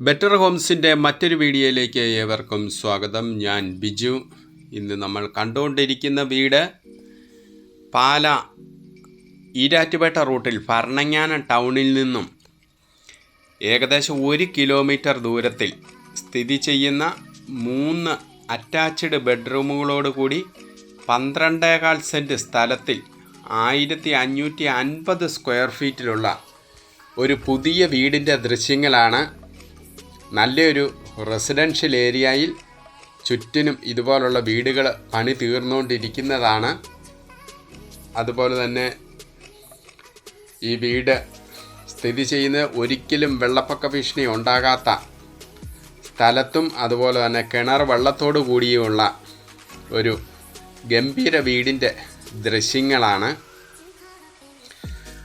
Better ഹോംസിന്റെ മറ്റൊരു വീഡിയോയിലേക്ക് ഏവർക്കും സ്വാഗതം. ഞാൻ ബിജു. ഇന്ന് നമ്മൾ കണ്ടുകൊണ്ടിരിക്കുന്ന വീട് പാല ഈരാറ്റുപേട്ട റൂട്ടിൽ ഭരണങ്ങാനം ടൗണിൽ നിന്നും ഏകദേശം ഒരു കിലോമീറ്റർ ദൂരത്തിൽ സ്ഥിതി ചെയ്യുന്ന മൂന്ന് അറ്റാച്ച്ഡ് ബെഡ്റൂമുകളോട് കൂടി പന്ത്രണ്ടേകാൽ സെന്റ് സ്ഥലത്തിൽ ആയിരത്തി അഞ്ഞൂറ്റി അൻപത് സ്ക്വയർ ഫീറ്റിലുള്ള ഒരു പുതിയ വീടിന്റെ ദൃശ്യങ്ങളാണ് നല്ലൊരു റെസിഡൻഷ്യൽ ഏരിയയിൽ ചുറ്റിനും ഇതുപോലുള്ള വീടുകൾ പണി തീർന്നുകൊണ്ടിരിക്കുന്നതാണ്. അതുപോലെ തന്നെ ഈ വീട് സ്ഥിതി ചെയ്യുന്ന ഒരിക്കലും വെള്ളപ്പൊക്ക ഭീഷണി ഉണ്ടാകാത്ത സ്ഥലത്തും അതുപോലെ തന്നെ കിണർ വെള്ളത്തോടു കൂടിയുമുള്ള ഒരു ഗംഭീര വീടിന്റെ ദൃശ്യങ്ങളാണ്.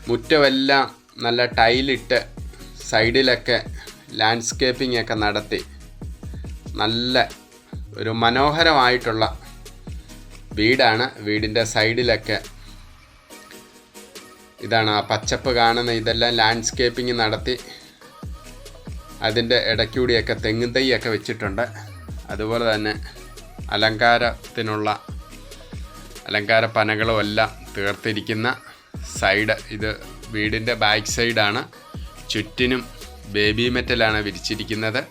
മുറ്റമെല്ലാം നല്ല ടൈലിട്ട് സൈഡിലൊക്കെ ലാൻഡ്സ്കേപ്പിംഗ് ഒക്കെ നടത്തി നല്ല ഒരു മനോഹരമായിട്ടുള്ള വീടാണ്. വീടിന്റെ സൈഡിലൊക്കെ ഇതാണ് ആ പച്ചപ്പ് കാണുന്ന ഇതെല്ലാം ലാൻഡ്സ്കേപ്പിംഗ് നടത്തി അതിന്റെ ഇടയ്ക്കൂടിയൊക്കെ തെങ്ങും തൈയൊക്കെ വെച്ചിട്ടുണ്ട്. അതുപോലെ തന്നെ അലങ്കാരത്തിനുള്ള അലങ്കാര പനകളും എല്ലാം തീർത്തിരിക്കുന്ന സൈഡ് ഇത് വീടിന്റെ ബാക്ക് സൈഡാണ്. ചുറ്റിനും ബേബി മെറ്റലാണ് വിരിച്ചിരിക്കുന്നത്.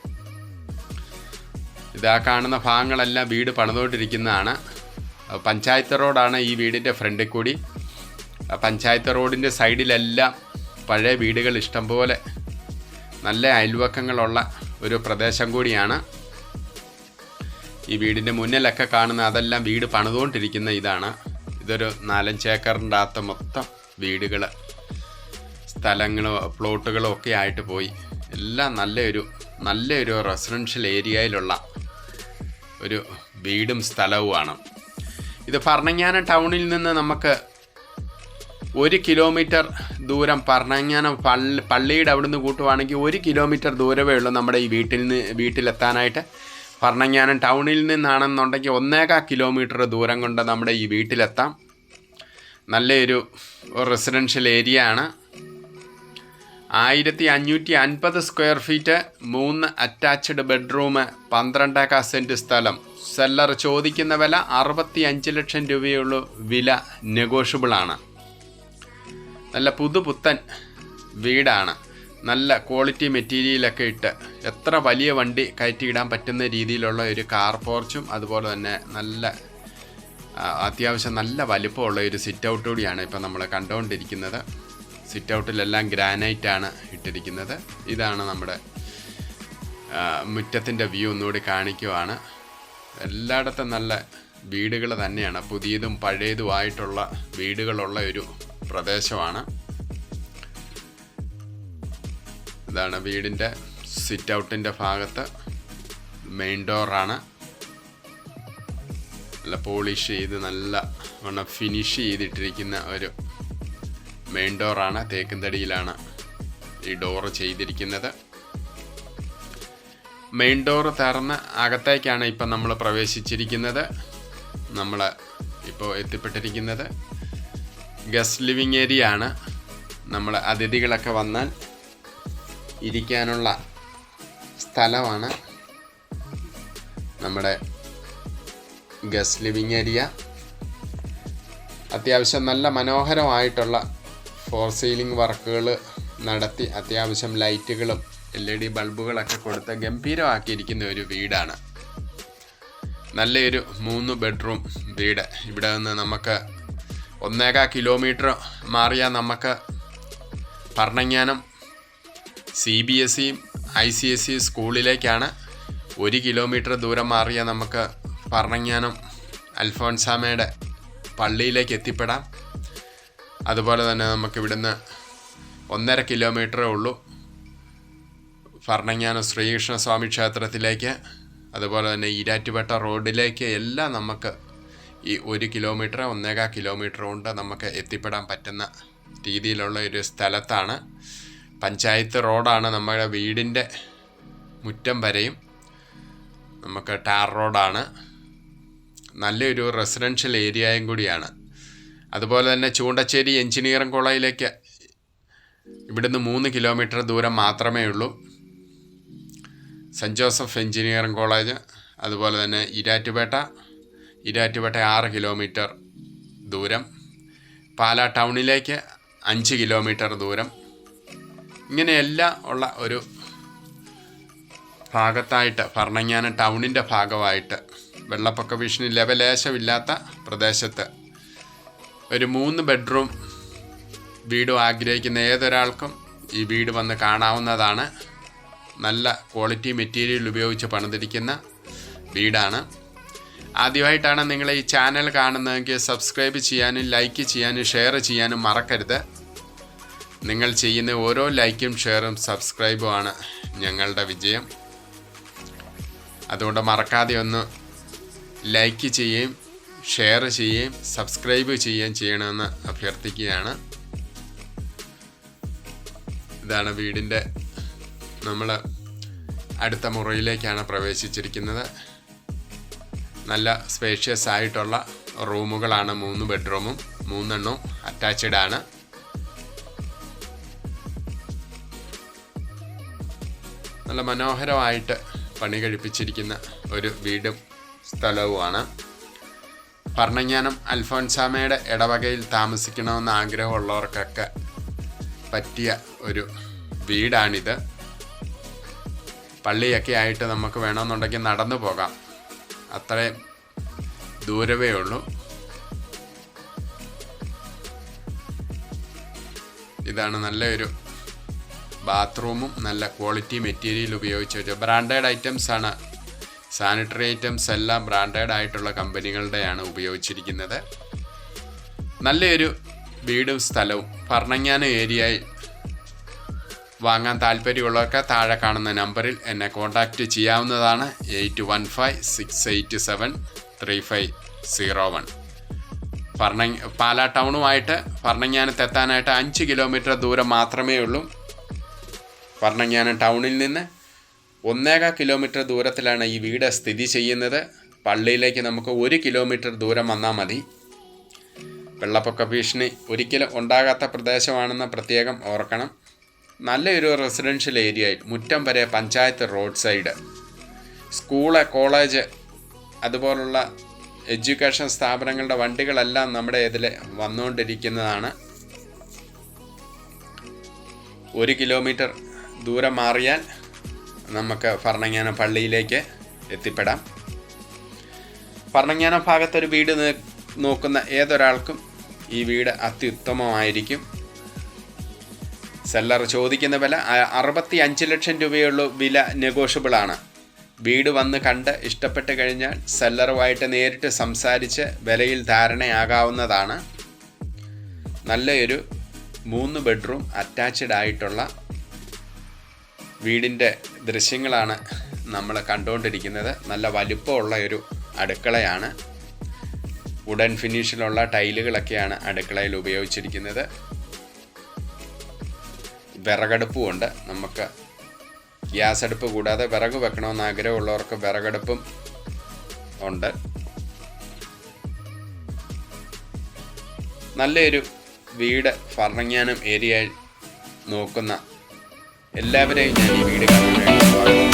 ഇതാ കാണുന്ന ഭാഗങ്ങളെല്ലാം വീട് പണിതുകൊണ്ടിരിക്കുന്നതാണ് പഞ്ചായത്ത് റോഡാണ് ഈ വീടിന്റെ ഫ്രണ്ടിൽ കൂടി. പഞ്ചായത്ത് റോഡിന്റെ സൈഡിലെല്ലാം പഴയ വീടുകൾ ഇഷ്ടംപോലെ. നല്ല അയൽവക്കങ്ങളുള്ള ഒരു പ്രദേശം കൂടിയാണ്. ഈ വീടിന്റെ മുന്നിലൊക്കെ കാണുന്ന അതെല്ലാം വീട് പണിതുകൊണ്ടിരിക്കുന്ന ഇതാണ്. ഇതൊരു നാലഞ്ച് ഏക്കറിന്റെ അകത്ത് മൊത്തം വീടുകൾ സ്ഥലങ്ങളും പ്ലോട്ടുകളോ ഒക്കെ ആയിട്ട് പോയി. എല്ലാം നല്ലൊരു നല്ലൊരു റെസിഡൻഷ്യൽ ഏരിയയിലുള്ള ഒരു വീടും സ്ഥലവുമാണ് ഇത് ഭരണങ്ങാനം ടൗണിൽ നിന്ന് നമുക്ക് ഒരു കിലോമീറ്റർ ദൂരം ഭരണങ്ങാനം പള്ളി പള്ളിയുടെ അവിടെ നിന്ന് കൂട്ടുവാണെങ്കിൽ ഒരു കിലോമീറ്റർ ദൂരമേ ഉള്ളൂ നമ്മുടെ ഈ വീട്ടിൽ നിന്ന് വീട്ടിലെത്താനായിട്ട്. ഭരണങ്ങാനം ടൗണിൽ നിന്നാണെന്നുണ്ടെങ്കിൽ ഒന്നേകാ കിലോമീറ്റർ ദൂരം കൊണ്ട് നമ്മുടെ ഈ വീട്ടിലെത്താം. നല്ലൊരു റെസിഡൻഷ്യൽ ഏരിയ ആണ്. ആയിരത്തി അഞ്ഞൂറ്റി അൻപത് സ്ക്വയർ ഫീറ്റ് മൂന്ന് അറ്റാച്ച്ഡ് ബെഡ്റൂം പന്ത്രണ്ടേക്കാ സെന്റ് സ്ഥലം. സെല്ലർ ചോദിക്കുന്ന വില അറുപത്തി അഞ്ച് ലക്ഷം രൂപയുള്ള. വില നെഗോഷ്യബിളാണ്. നല്ല പുതുപുത്തൻ വീടാണ്. നല്ല ക്വാളിറ്റി മെറ്റീരിയലൊക്കെ ഇട്ട് എത്ര വലിയ വണ്ടി കയറ്റിയിടാൻ പറ്റുന്ന രീതിയിലുള്ള ഒരു കാർ പോർച്ചും അതുപോലെ തന്നെ നല്ല അത്യാവശ്യം നല്ല വലിപ്പമുള്ള ഒരു സിറ്റ് ഔട്ട് കൂടിയാണ് ഇപ്പോൾ നമ്മൾ കണ്ടുകൊണ്ടിരിക്കുന്നത്. സിറ്റ് ഔട്ടിലെല്ലാം ഗ്രാനൈറ്റ് ആണ് ഇട്ടിരിക്കുന്നത്. ഇതാണ് നമ്മുടെ മുറ്റത്തിന്റെ വ്യൂ ഒന്നുകൂടി കാണിക്കുവാണ്. എല്ലായിടത്തും നല്ല വീടുകൾ തന്നെയാണ്. പുതിയതും പഴയതുമായിട്ടുള്ള വീടുകളുള്ള ഒരു പ്രദേശമാണ്. ഇതാണ് വീടിന്റെ സിറ്റ് ഔട്ടിന്റെ ഭാഗത്ത് മെയിൻ ഡോറാണ്. നല്ല പോളിഷ് ചെയ്ത് നല്ല ഫിനിഷ് ചെയ്തിട്ടിരിക്കുന്ന ഒരു മെയിൻ ഡോറാണ് തേക്കുംതടിയിലാണ് ഈ ഡോറ് ചെയ്തിരിക്കുന്നത്. മെയിൻ ഡോറ് തുറന്ന് അകത്തേക്കാണ് ഇപ്പം നമ്മൾ പ്രവേശിച്ചിരിക്കുന്നത്. നമ്മൾ ഇപ്പോൾ എത്തിപ്പെട്ടിരിക്കുന്നത്. ഗസ്റ്റ് ലിവിങ് ഏരിയ ആണ്. നമ്മൾ അതിഥികളൊക്കെ വന്നാൽ ഇരിക്കാനുള്ള സ്ഥലമാണ് നമ്മുടെ ഗസ്റ്റ് ലിവിങ് ഏരിയ അത്യാവശ്യം നല്ല മനോഹരമായിട്ടുള്ള ഫോർ സീലിംഗ് വർക്കുകൾ നടത്തി അത്യാവശ്യം ലൈറ്റുകളും എൽ ഇ ഡി ബൾബുകളൊക്കെ കൊടുത്ത് ഗംഭീരമാക്കിയിരിക്കുന്ന ഒരു വീടാണ്. നല്ലൊരു മൂന്ന് ബെഡ്റൂം വീട്. ഇവിടെ നിന്ന് നമുക്ക് ഒന്നേകാ കിലോമീറ്റർ മാറിയാൽ നമുക്ക് ഭരണങ്ങാനം സി ബി എസ് സിയും ഐ സി എസ് ഇ സ്കൂളിലേക്കാണ് ഒരു കിലോമീറ്റർ ദൂരം മാറിയാൽ നമുക്ക് ഭരണങ്ങാനം അൽഫോൺസാമയുടെ പള്ളിയിലേക്ക് എത്തിപ്പെടാം. അതുപോലെ തന്നെ നമുക്ക് ഇവിടുന്ന് ഒന്നര കിലോമീറ്ററേ ഉള്ളൂ. ഭരണങ്ങാനം ശ്രീകൃഷ്ണ സ്വാമി ക്ഷേത്രത്തിലേക്ക് അതുപോലെ തന്നെ ഈരാറ്റുപേട്ട റോഡിലേക്ക് എല്ലാം നമുക്ക് ഈ ഒരു കിലോമീറ്റർ ഒന്നേകാ കിലോമീറ്റർ കൊണ്ട് നമുക്ക് എത്തിപ്പെടാൻ പറ്റുന്ന രീതിയിലുള്ള ഒരു സ്ഥലത്താണ്. പഞ്ചായത്ത് റോഡാണ് നമ്മുടെ വീടിന്റെ മുറ്റം വരെയും നമുക്ക് ടാർ റോഡാണ്. നല്ലൊരു റെസിഡൻഷ്യൽ ഏരിയയും കൂടിയാണ്. അതുപോലെ തന്നെ ചൂണ്ടച്ചേരി എഞ്ചിനീയറിംഗ് കോളേജിലേക്ക് ഇവിടുന്ന് മൂന്ന് കിലോമീറ്റർ ദൂരം മാത്രമേ ഉള്ളൂ. സെന്റ് ജോസഫ് എഞ്ചിനീയറിംഗ് കോളേജ് അതുപോലെ തന്നെ ഇരാറ്റുപേട്ട. ഇരാറ്റുപേട്ട ആറ് കിലോമീറ്റർ ദൂരം. പാലാ ടൗണിലേക്ക് അഞ്ച് കിലോമീറ്റർ ദൂരം. ഇങ്ങനെയെല്ലാം ഉള്ള ഒരു ഭാഗത്തായിട്ട് ഭരണങ്ങാനം ടൗണിന്റെ ഭാഗമായിട്ട് വെള്ളപ്പൊക്ക ഭീഷണി ലെവലേശമില്ലാത്ത പ്രദേശത്ത് ഒരു മൂന്ന് ബെഡ്റൂം വീടും ആഗ്രഹിക്കുന്ന ഏതൊരാൾക്കും ഈ വീട് വന്ന് കാണാവുന്നതാണ്. നല്ല ക്വാളിറ്റി മെറ്റീരിയൽ ഉപയോഗിച്ച് പണിതിരിക്കുന്ന വീടാണ്. ആദ്യമായിട്ടാണ് നിങ്ങൾ ഈ ചാനൽ കാണുന്നതെങ്കിൽ സബ്സ്ക്രൈബ് ചെയ്യാനും ലൈക്ക് ചെയ്യാനും ഷെയർ ചെയ്യാനും മറക്കരുത്. നിങ്ങൾ ചെയ്യുന്ന ഓരോ ലൈക്കും ഷെയറും സബ്സ്ക്രൈബുമാണ് ഞങ്ങളുടെ വിജയം. അതുകൊണ്ട് മറക്കാതെ ഒന്ന് ലൈക്ക് ചെയ്യുകയും ഷെയർ ചെയ്യുകയും സബ്സ്ക്രൈബ് ചെയ്യുകയും ചെയ്യണമെന്ന് അഭ്യർത്ഥിക്കുകയാണ്. ഇതാണ് വീടിന്റെ നമ്മൾ അടുത്ത മുറിയിലേക്കാണ് പ്രവേശിച്ചിരിക്കുന്നത്. നല്ല സ്പേഷ്യസ് ആയിട്ടുള്ള റൂമുകളാണ് മൂന്ന് ബെഡ്റൂമും മൂന്നെണ്ണവും അറ്റാച്ച്ഡ് ആണ്. നല്ല മനോഹരമായിട്ട് പണി കഴിപ്പിച്ചിരിക്കുന്ന ഒരു വീടും സ്ഥലവുമാണ്. ഭരണങ്ങാനം അൽഫോൻസാമയുടെ ഇടവകയിൽ താമസിക്കണമെന്ന് ആഗ്രഹമുള്ളവർക്കൊക്കെ പറ്റിയ ഒരു വീടാണിത്. പള്ളിയൊക്കെ ആയിട്ട് നമുക്ക് വേണമെന്നുണ്ടെങ്കിൽ നടന്നു പോകാം. അത്രയും ദൂരവേ ഉള്ളൂ. ഇതാണ് നല്ലൊരു ബാത്റൂമും നല്ല ക്വാളിറ്റി മെറ്റീരിയൽ ഉപയോഗിച്ച് ബ്രാൻഡഡ് ആണ് സാനിറ്ററി ഐറ്റംസ് എല്ലാം ബ്രാൻഡഡ് ആയിട്ടുള്ള കമ്പനികളുടെയാണ് ഉപയോഗിച്ചിരിക്കുന്നത്. നല്ലൊരു വീടും സ്ഥലവും ഭരണങ്ങാനം ഏരിയയിൽ വാങ്ങാൻ താല്പര്യമുള്ളവർക്ക് താഴെ കാണുന്ന നമ്പറിൽ എന്നെ കോൺടാക്റ്റ് ചെയ്യാവുന്നതാണ്. Eight one five six eight seven three five zero one. ഭരണ പാലാ ടൗണുമായിട്ട് ഭരണങ്ങാനത്ത് എത്താനായിട്ട് അഞ്ച് കിലോമീറ്റർ ദൂരം മാത്രമേ ഉള്ളൂ. ഭരണങ്ങാനം ടൗണിൽ നിന്ന് ഒന്നേകാൽ കിലോമീറ്റർ ദൂരത്തിലാണ് ഈ വീട് സ്ഥിതി ചെയ്യുന്നത്. പള്ളിയിലേക്ക് നമുക്ക് ഒരു കിലോമീറ്റർ ദൂരം വന്നാൽ മതി. വെള്ളപ്പൊക്ക ഭീഷണി ഒരിക്കലും ഉണ്ടാകാത്ത പ്രദേശമാണെന്ന് പ്രത്യേകം ഓർക്കണം. നല്ലൊരു റെസിഡൻഷ്യൽ ഏരിയയിൽ മുറ്റം വരെ panchayat road side school college അതുപോലുള്ള എഡ്യൂക്കേഷൻ സ്ഥാപനങ്ങളുടെ വണ്ടികളെല്ലാം നമ്മുടെ ഇതിൽ വന്നുകൊണ്ടിരിക്കുന്നതാണ്. ഒരു കിലോമീറ്റർ ദൂരം മാറിയാൽ നമുക്ക് ഭരണങ്ങാനം പള്ളിയിലേക്ക് എത്തിപ്പെടാം. ഭരണങ്ങാനം ഭാഗത്തൊരു വീട് നോക്കുന്ന ഏതൊരാൾക്കും ഈ വീട് അത്യുത്തമമായിരിക്കും. സെല്ലർ ചോദിക്കുന്ന വില അറുപത്തി അഞ്ച് ലക്ഷം രൂപയുള്ള വില നെഗോഷ്യബിൾ ആണ്. വീട് വന്ന് കണ്ട് ഇഷ്ടപ്പെട്ട് കഴിഞ്ഞാൽ സെല്ലറുമായിട്ട് നേരിട്ട് സംസാരിച്ച് വിലയിൽ ധാരണയാകാവുന്നതാണ്. നല്ലൊരു മൂന്ന് ബെഡ്റൂം അറ്റാച്ച്ഡ് ആയിട്ടുള്ള വീടിന്റെ ദൃശ്യങ്ങളാണ് നമ്മൾ കണ്ടുകൊണ്ടിരിക്കുന്നത് നല്ല വലുപ്പമുള്ള ഒരു അടുക്കളയാണ്. വുഡൻ ഫിനിഷിലുള്ള ടൈലുകളൊക്കെയാണ് അടുക്കളയിൽ ഉപയോഗിച്ചിരിക്കുന്നത്. വിറകടുപ്പുമുണ്ട്. നമുക്ക് ഗ്യാസ് അടുപ്പ് കൂടാതെ വിറക് വെക്കണമെന്ന് ആഗ്രഹമുള്ളവർക്ക് വിറകടുപ്പും ഉണ്ട്. നല്ലൊരു വീട് ഫർണിങ്ങാനും ഏരിയ നോക്കുന്ന എല്ലാവരെയും ഞാൻ ഈ വീട് കാണാൻ വേണ്ടി സ്വാഗതം